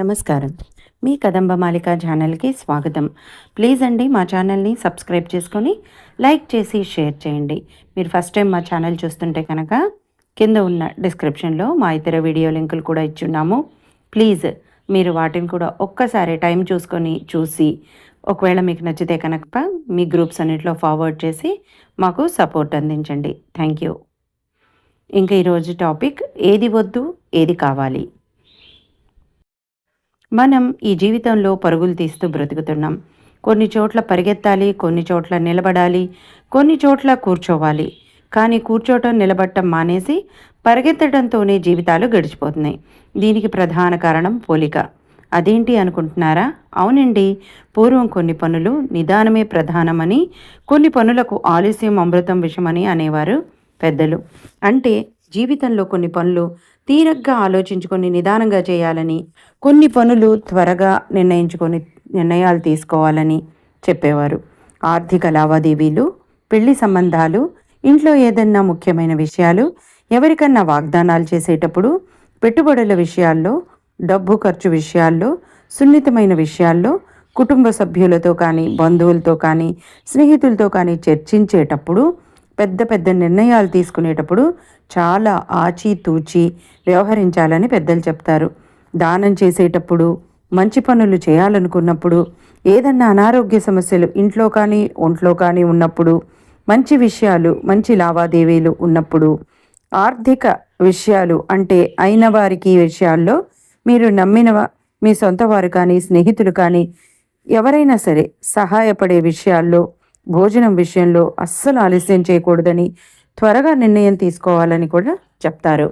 నమస్కారం. మీ కదంబ మాలిక ఛానల్కి స్వాగతం. ప్లీజ్ అండి మా ఛానల్ని సబ్స్క్రైబ్ చేసుకొని లైక్ చేసి షేర్ చేయండి. మీరు ఫస్ట్ టైం మా ఛానల్ చూస్తుంటే కనుక కింద ఉన్న డిస్క్రిప్షన్లో మా ఇతర వీడియో లింకులు కూడా ఇచ్చున్నాము ప్లీజ్ మీరు వాటిని కూడా ఒక్కసారి టైం చూసుకొని చూసి ఒకవేళ మీకు నచ్చితే కనుక మీ గ్రూప్స్ అన్నింటిలో ఫార్వర్డ్ చేసి మాకు సపోర్ట్ అందించండి. Thank you. ఇంకా ఈరోజు టాపిక్ ఏది వద్దు ఏది కావాలి? మనం ఈ జీవితంలో పరుగులు తీస్తూ బ్రతుకుతున్నాం. కొన్ని చోట్ల పరిగెత్తాలి కొన్ని చోట్ల నిలబడాలి కొన్ని చోట్ల కూర్చోవాలి. కానీ కూర్చోటం నిలబడటం మానేసి పరిగెత్తడంతోనే జీవితాలు గడిచిపోతున్నాయి. దీనికి ప్రధాన కారణం పోలిక. అదేంటి అనుకుంటున్నారా? అవునండి. పూర్వం కొన్ని పనులు నిదానమే ప్రధానమని కొన్ని పనులకు ఆలస్యం అమృతం విషమని అనేవారు పెద్దలు. అంటే జీవితంలో కొన్ని పనులు తీరగ్గా ఆలోచించుకొని నిదానంగా చేయాలని కొన్ని పనులు త్వరగా నిర్ణయించుకొని నిర్ణయాలు తీసుకోవాలని చెప్పేవారు. ఆర్థిక లావాదేవీలు పెళ్ళి సంబంధాలు ఇంట్లో ఏదన్నా ముఖ్యమైన విషయాలు ఎవరికన్నా వాగ్దానాలు చేసేటప్పుడు పెట్టుబడుల విషయాల్లో డబ్బు ఖర్చు విషయాల్లో సున్నితమైన విషయాల్లో కుటుంబ సభ్యులతో కానీ బంధువులతో కానీ స్నేహితులతో కానీ చర్చించేటప్పుడు పెద్ద పెద్ద నిర్ణయాలు తీసుకునేటప్పుడు చాలా ఆచితూచి వ్యవహరించాలని పెద్దలు చెప్తారు. దానం చేసేటప్పుడు మంచి పనులు చేయాలనుకున్నప్పుడు ఏదన్నా అనారోగ్య సమస్యలు ఇంట్లో కానీ ఒంట్లో కానీ ఉన్నప్పుడు మంచి విషయాలు మంచి లావాదేవీలు ఉన్నప్పుడు ఆర్థిక విషయాలు అంటే అయిన వారికి విషయాల్లో మీరు నమ్మిన మీ సొంత వారు కానీ స్నేహితులు కానీ ఎవరైనా సరే సహాయపడే విషయాల్లో భోజనం విషయంలో అస్సలు ఆలస్యం చేయకూడదని త్వరగా నిర్ణయం తీసుకోవాలని కూడా చెప్తారు.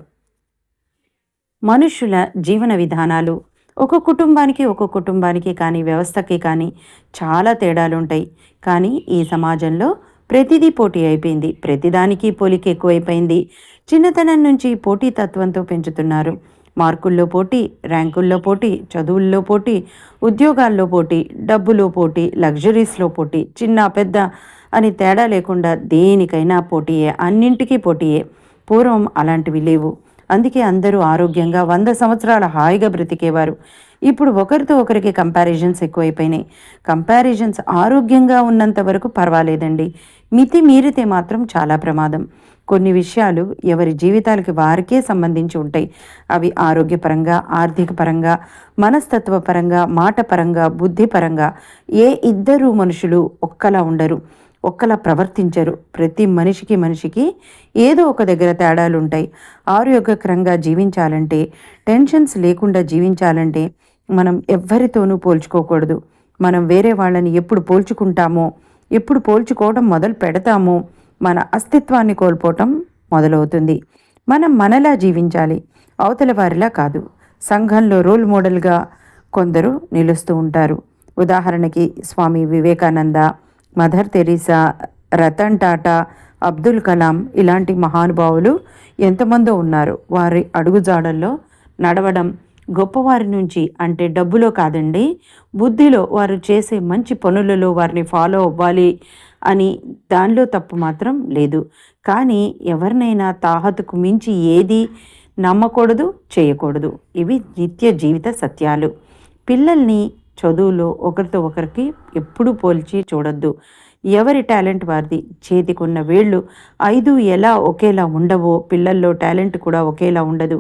మనుషుల జీవన విధానాలు ఒక కుటుంబానికి ఒక కుటుంబానికి కానీ వ్యవస్థకి కానీ చాలా తేడాలు ఉంటాయి కానీ ఈ సమాజంలో ప్రతిదీ పోటీ అయిపోయింది. ప్రతిదానికి పోలిక ఎక్కువైపోయింది. చిన్నతనం నుంచి పోటీతత్వంతో పెంచుతున్నారు. మార్కుల్లో పోటీ ర్యాంకుల్లో పోటీ చదువుల్లో పోటీ ఉద్యోగాల్లో పోటీ డబ్బులో పోటీ లగ్జరీస్లో పోటీ చిన్న పెద్ద అని తేడా లేకుండా దేనికైనా పోటీయే అన్నింటికీ పోటీయే. పూర్వం అలాంటివి లేవు. అందుకే అందరూ ఆరోగ్యంగా వంద సంవత్సరాల హాయిగా బ్రతికేవారు. ఇప్పుడు ఒకరితో ఒకరికి కంపారిజన్స్ ఎక్కువైపోయినాయి. కంపారిజన్స్ ఆరోగ్యంగా ఉన్నంత వరకు పర్వాలేదండి. మితి మీరితే మాత్రం చాలా ప్రమాదం. కొన్ని విషయాలు ఎవరి జీవితాలకి వారికే సంబంధించి ఉంటాయి. అవి ఆరోగ్యపరంగా ఆర్థిక పరంగా మనస్తత్వపరంగా మాట పరంగా ఏ ఇద్దరు మనుషులు ఒక్కలా ఉండరు. ఒక్కలా ప్రవర్తించరు. ప్రతి మనిషికి మనిషికి ఏదో ఒక దగ్గర తేడాలు ఉంటాయి ఆరోగ్యకరంగా జీవించాలంటే టెన్షన్స్ లేకుండా జీవించాలంటే మనం ఎవ్వరితోనూ పోల్చుకోకూడదు. మనం వేరే వాళ్ళని ఎప్పుడు పోల్చుకుంటామో ఎప్పుడు పోల్చుకోవడం మొదలు పెడతామో మన అస్తిత్వాన్ని కోల్పోవటం మొదలవుతుంది. మనం మనలా జీవించాలి అవతల వారిలా కాదు. సంఘంలో రోల్ మోడల్గా కొందరు నిలుస్తూ ఉంటారు. ఉదాహరణకి స్వామి వివేకానంద మదర్ తెరీసా రతన్ టాటా అబ్దుల్ కలాం ఇలాంటి మహానుభావులు ఎంతమందో ఉన్నారు. వారి అడుగుజాడల్లో నడవడం గొప్పవారి నుంచి అంటే డబ్బులో కాదండి బుద్ధిలో వారు చేసే మంచి పనులలో వారిని ఫాలో అవ్వాలి అని దానిలో తప్పు మాత్రం లేదు. కానీ ఎవరినైనా తాహతుకు మించి ఏది నమ్మకూడదు చేయకూడదు. ఇవి నిత్య జీవిత సత్యాలు. పిల్లల్ని చదువులో ఒకరితో ఒకరికి ఎప్పుడూ పోల్చి చూడొద్దు. ఎవరి టాలెంట్ వారిది? చేతికున్న వేళ్ళు. ఐదు ఎలా ఒకేలా ఉండవో పిల్లల్లో టాలెంట్ కూడా ఒకేలా ఉండదు.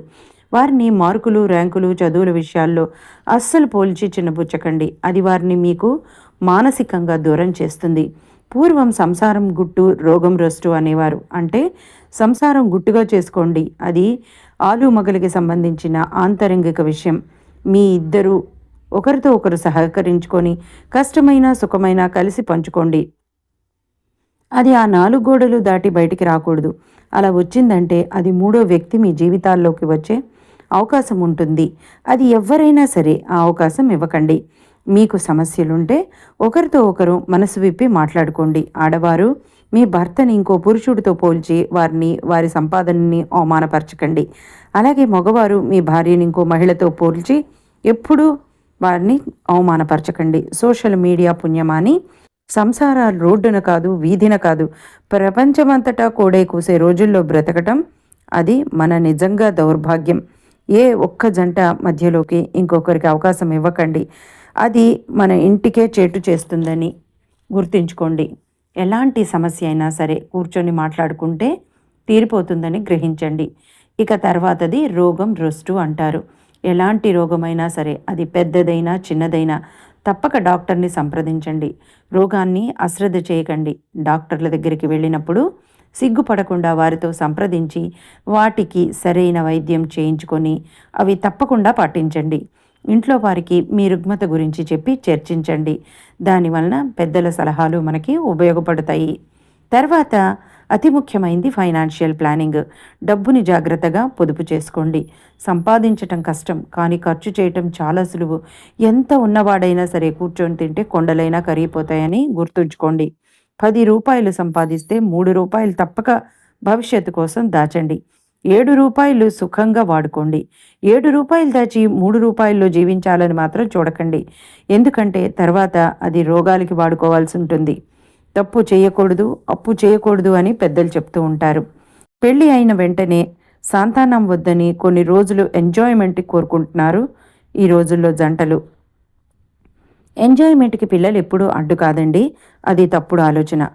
వారిని మార్కులు ర్యాంకులు చదువుల విషయాల్లో అస్సలు పోల్చి చిన్నపుచ్చకండి అది వారిని మీకు మానసికంగా దూరం చేస్తుంది. పూర్వం సంసారం గుట్టు రోగం రొస్టు అనేవారు. అంటే సంసారం గుట్టుగా చేసుకోండి. అది ఆలు మగలికి సంబంధించిన ఆంతరంగిక విషయం. మీ ఇద్దరు ఒకరితో ఒకరు సహకరించుకొని కష్టమైన సుఖమైన కలిసి పంచుకోండి. అది ఆ నాలుగు గోడలు దాటి బయటికి రాకూడదు. అలా వచ్చిందంటే అది మూడో వ్యక్తి మీ జీవితాల్లోకి వచ్చే అవకాశం ఉంటుంది. అది ఎవరైనా సరే ఆ అవకాశం ఇవ్వకండి. మీకు సమస్యలుంటే ఒకరితో ఒకరు మనసు విప్పి మాట్లాడుకోండి. ఆడవారు మీ భర్తని ఇంకో పురుషుడితో పోల్చి వారిని వారి సంపాదనని అవమానపరచకండి. అలాగే మగవారు మీ భార్యని ఇంకో మహిళతో పోల్చి ఎప్పుడూ వారిని అవమానపరచకండి. సోషల్ మీడియా పుణ్యమాని సంసారాలు రోడ్డున కాదు వీధిన కాదు ప్రపంచమంతటా కోడే కూసే రోజుల్లో బ్రతకటం అది మన నిజంగా దౌర్భాగ్యం. ఏ ఒక్క జంట మధ్యలోకి ఇంకొకరికి అవకాశం ఇవ్వకండి. అది మన ఇంటికే చేటు చేస్తుందని గుర్తుంచుకోండి. ఎలాంటి సమస్య అయినా సరే కూర్చొని మాట్లాడుకుంటే తీరిపోతుందని గ్రహించండి. ఇక తర్వాతది రోగం రొస్టు అంటారు. ఎలాంటి రోగమైనా సరే అది పెద్దదైనా చిన్నదైనా తప్పక డాక్టర్ని సంప్రదించండి. రోగాన్ని అశ్రద్ధ చేయకండి. డాక్టర్ల దగ్గరికి వెళ్ళినప్పుడు సిగ్గుపడకుండా వారితో సంప్రదించి వాటికి సరైన వైద్యం చేయించుకొని అవి తప్పకుండా పాటించండి. ఇంట్లో వారికి మీ రుగ్మత గురించి చెప్పి చర్చించండి. దానివలన పెద్దల సలహాలు మనకి ఉపయోగపడతాయి. తర్వాత అతి ముఖ్యమైంది ఫైనాన్షియల్ ప్లానింగ్. డబ్బుని జాగ్రత్తగా పొదుపు చేసుకోండి. సంపాదించటం కష్టం కానీ ఖర్చు చేయటం చాలా సులువు. ఎంత ఉన్నవాడైనా సరే కూర్చొని తింటే కొండలైనా కరిగిపోతాయని గుర్తుంచుకోండి. పది రూపాయలు సంపాదిస్తే మూడు రూపాయలు తప్పక భవిష్యత్తు కోసం దాచండి. ఏడు రూపాయలు సుఖంగా వాడుకోండి. ఏడు రూపాయలు దాచి మూడు రూపాయల్లో జీవించాలని మాత్రం చూడకండి. ఎందుకంటే తర్వాత అది రోగాలకి వాడుకోవాల్సి ఉంటుంది. తప్పు చేయకూడదు అప్పు చేయకూడదు అని పెద్దలు చెప్తూ ఉంటారు. పెళ్ళి అయిన వెంటనే సంతానం వద్దని కొన్ని రోజులు ఎంజాయ్మెంట్ కోరుకుంటున్నారు ఈ రోజుల్లో జంటలు. ఎంజాయ్మెంట్కి పిల్లలు ఎప్పుడూ అడ్డు కాదండి. అది తప్పుడు ఆలోచన.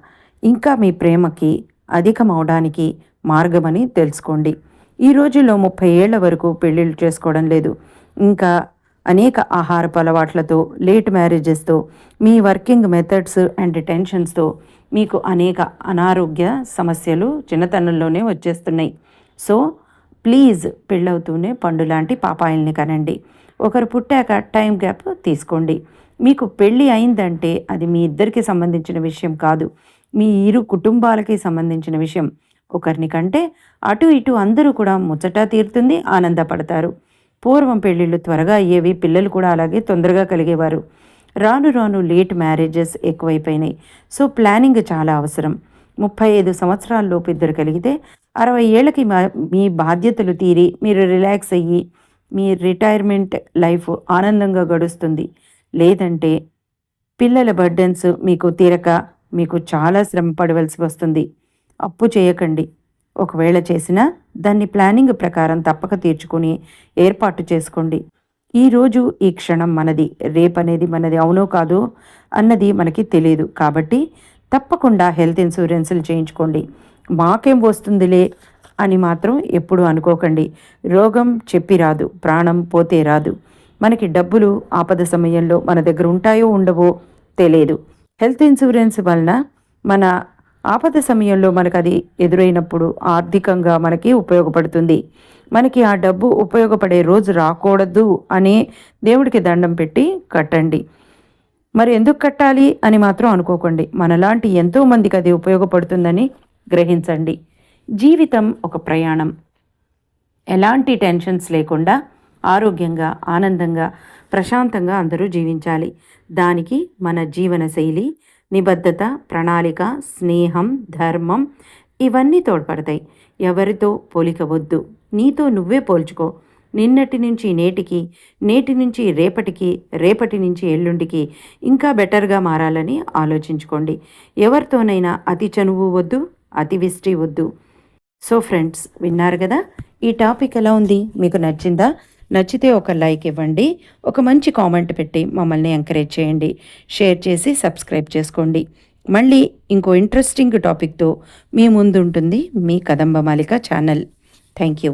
ఇంకా మీ ప్రేమకి అధికమవడానికి మార్గమని తెలుసుకోండి. ఈ రోజుల్లో ముప్పై ఏళ్ళ వరకు పెళ్ళిళ్ళు చేసుకోవడం లేదు. ఇంకా అనేక ఆహారపు అలవాట్లతో లేట్ మ్యారేజెస్తో మీ వర్కింగ్ మెథడ్స్ అండ్ టెన్షన్స్తో మీకు అనేక అనారోగ్య సమస్యలు చిన్నతనంలోనే వచ్చేస్తున్నాయి. సో ప్లీజ్ పెళ్ళవుతూనే పండు లాంటి పాపాయిల్ని కనండి. ఒకరు పుట్టాక టైం గ్యాప్ తీసుకోండి. మీకు పెళ్ళి అయిందంటే అది మీ ఇద్దరికి సంబంధించిన విషయం కాదు. మీ ఇరు కుటుంబాలకి సంబంధించిన విషయం. ఒకరిని కంటే అటు ఇటు అందరూ కూడా ముచ్చట తీరుతుంది ఆనందపడతారు. పూర్వం పెళ్ళిళ్ళు త్వరగా అయ్యేవి పిల్లలు కూడా అలాగే తొందరగా కలిగేవారు. రాను రాను లేట్ మ్యారేజెస్ ఎక్కువైపోయినాయి. సో ప్లానింగ్ చాలా అవసరం. ముప్పై ఐదు సంవత్సరాలలోపు ఇద్దరు కలిగితే అరవై ఏళ్ళకి మీ బాధ్యతలు తీరి మీరు రిలాక్స్ అయ్యి మీ రిటైర్మెంట్ లైఫ్ ఆనందంగా గడుస్తుంది. లేదంటే పిల్లల బర్డెన్స్ మీకు తీరక మీకు చాలా శ్రమ పడవలసి వస్తుంది. అప్పు చేయకండి. ఒకవేళ చేసినా దాన్ని ప్లానింగ్ ప్రకారం తప్పక తీర్చుకుని ఏర్పాటు చేసుకోండి. ఈరోజు ఈ క్షణం మనది. రేపనేది మనది అవునో కాదు అన్నది మనకి తెలియదు కాబట్టి తప్పకుండా హెల్త్ ఇన్సూరెన్సులు చేయించుకోండి. మాకేం వస్తుందిలే అని మాత్రం ఎప్పుడు అనుకోకండి. రోగం చెప్పి రాదు. ప్రాణం పోతే రాదు. మనకి డబ్బులు ఆపద సమయంలో మన దగ్గర ఉంటాయో ఉండవో తెలియదు. హెల్త్ ఇన్సూరెన్స్ వలన మన ఆపద సమయంలో మనకు అది ఎదురైనప్పుడు ఆర్థికంగా మనకి ఉపయోగపడుతుంది. మనకి ఆ డబ్బు ఉపయోగపడే రోజు రాకూడదు అని దేవుడికి దండం పెట్టి కట్టండి. మరి ఎందుకు కట్టాలి అని మాత్రం అనుకోకండి. మనలాంటి ఎంతోమందికి అది ఉపయోగపడుతుందని గ్రహించండి. జీవితం ఒక ప్రయాణం. ఎలాంటి టెన్షన్స్ లేకుండా ఆరోగ్యంగా ఆనందంగా ప్రశాంతంగా అందరూ జీవించాలి. దానికి మన జీవన శైలి నిబద్ధత ప్రణాళిక స్నేహం ధర్మం ఇవన్నీ తోడ్పడతాయి. ఎవరితో పోలిక వద్దు నీతో నువ్వే పోల్చుకో. నిన్నటి నుంచి నేటికి నేటి నుంచి రేపటికి రేపటి నుంచి ఎల్లుండికి ఇంకా బెటర్గా మారాలని ఆలోచించుకోండి. ఎవరితోనైనా అతి చనువు వద్దు అతి విష్టి వద్దు. సో ఫ్రెండ్స్ విన్నారు కదా? ఈ టాపిక్ ఎలా ఉంది? మీకు నచ్చిందా? నచ్చితే ఒక లైక్ ఇవ్వండి ఒక మంచి కామెంట్ పెట్టి మమ్మల్ని ఎంకరేజ్ చేయండి షేర్ చేసి సబ్స్క్రైబ్ చేసుకోండి. మళ్ళీ ఇంకో ఇంట్రెస్టింగ్ టాపిక్తో మీ ముందుంటుంది మీ కదంబ మాలిక ఛానల్. Thank you.